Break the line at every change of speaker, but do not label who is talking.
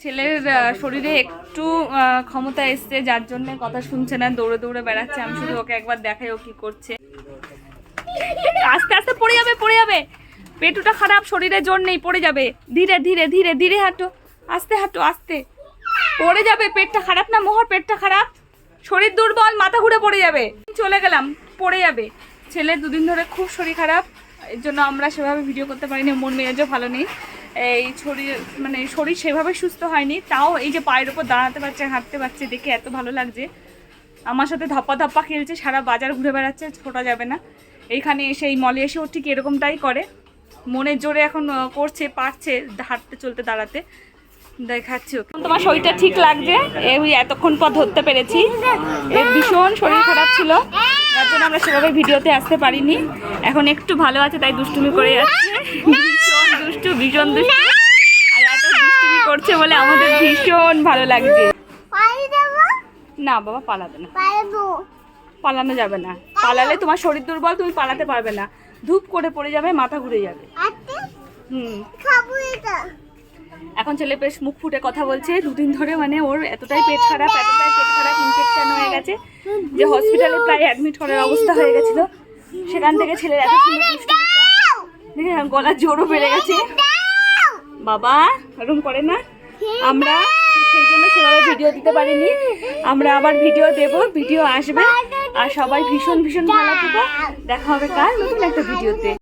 ছেলের শরীরে একটু ক্ষমতা এসছে, যার জন্য কথা শুনছে না, দৌড়ে দৌড়ে বেড়াচ্ছে। আমি শুধু ওকে একবার দেখাই ও কি করছে। আস্তে আস্তে পড়ে যাবে পড়ে যাবে। পেটুটা খারাপ, শরীরে জোর নেই, পড়ে যাবে। ধীরে ধীরে ধীরে ধীরে হাঁটো। আস্তে হাঁটো, আস্তে। পড়ে যাবে, পেটটা খারাপ না, মোহর, পেটটা খারাপ। শরীর দুর্বল, মাথা ঘুরে পড়ে যাবে। চলে গেলাম, পড়ে যাবে। ছেলে দুদিন ধরে খুব শরীর খারাপ। এর জন্য আমরা সেভাবে ভিডিও করতে পারিনি, মন মেজাজও ভালো নেই। এই শরীর মানে শরীর সেভাবে সুস্থ হয়নি, তাও এই যে পায়ের ওপর দাঁড়াতে পারছে, হাঁটতে পারছে, দেখে এত ভালো লাগছে। আমার সাথে ধাপ্পা ধাপ্পা খেলছে, সারা বাজার ঘুরে বেড়াচ্ছে ছোটা যাবে না। এইখানে এসে, এই মলে এসে ও ঠিক এরকমটাই করে। মনের জোরে এখন করছে, পারছে হাঁটতে, চলতে, দাঁড়াতে। দেখাচ্ছি। তোমার শরীরটা ঠিক লাগছে? এই, এতক্ষণ পর ধরতে পেরেছি। ভীষণ শরীর খারাপ ছিল। জন্য আমরা সেভাবে ভিডিওতে আসতে পারিনি। এখন একটু ভালো আছে তাই দুষ্টুমি করে যাচ্ছে। ভীষণ দুষ্টু ভীষণ দুষ্টু। আর এত দুষ্টুমি করছে বলে আমাদের ভীষণ ভালো লাগছে। না বাবা পালাবে না। পালানো যাবে না। পালালে তোমার শরীর দুর্বল তুমি পালাতে পারবে না। ধূপ করে পড়ে যাবে মাথা ঘুরে যাবে। হুম। এখন ছেলে বেশ মুখ ফুটে কথা বলছে। দুদিন ধরে মানে ওর এতটাই পেট খারাপ এতটাই পেট খারাপ গেছে যে হসপিটালে প্রায় অ্যাডমিট করার অবস্থা হয়ে গেছিল। সেখান থেকে ছেলের এত সুন্দর দুষ্টুমি গলার জোরও বেড়ে গেছে। বাবা এরকম করে না? আমরা সেই জন্য সেভাবে ভিডিও দিতে পারিনি। আমরা আবার ভিডিও দেব ভিডিও আসবে। আর সবাই ভীষণ ভীষণ ভালো থাকো। দেখা হবে কাল নতুন একটা ভিডিওতে